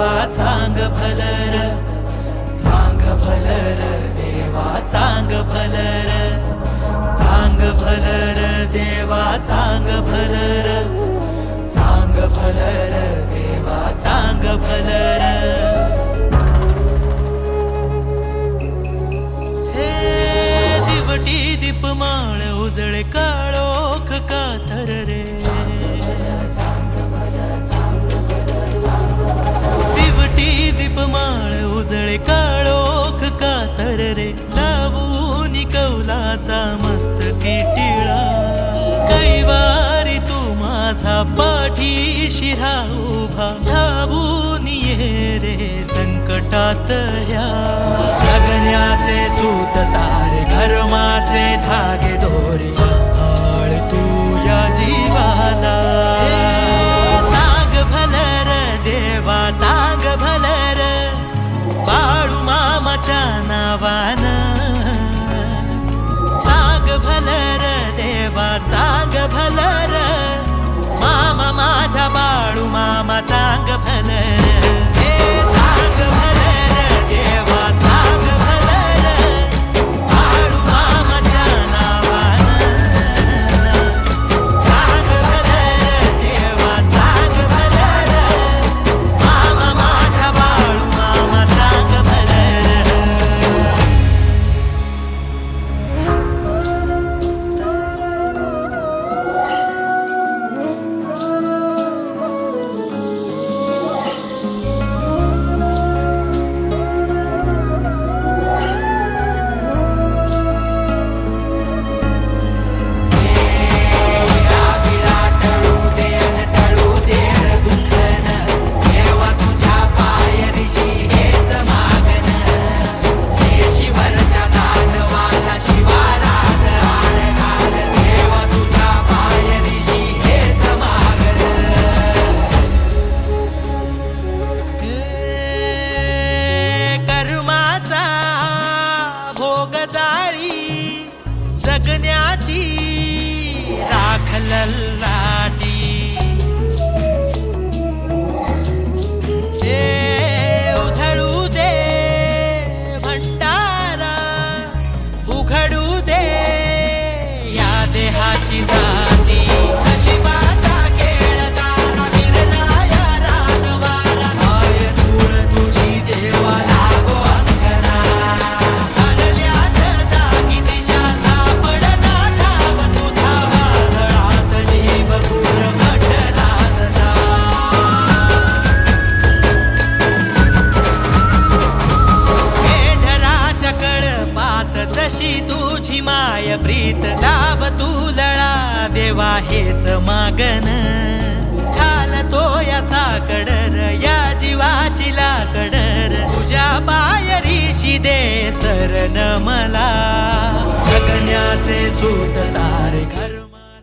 देवा चांग भलर चांग भलर देवा चांग भलर चांग भलर देवा चांग भलर चांग भलर देवा चांग भलर हे दिवटी दीपमाळ उजळे काळोख कातर रे पाठीशी उभा धावून ये रे संकटात ह्या जगण्याचे सूत सारे धर्माचे धागे दोरी. सांभाळ तू या जीवाला. राखल लाटी ए उधळू दे भंडारा उघडू दे या देहाची जाती कशी तुझी माय प्रीत? लाभ तू लळा देवा हेच मागन. घालतो या साकडर या जीवाची लाकडर तुझ्या पायरीशी दे सरण मला. जगण्याचे सूत सा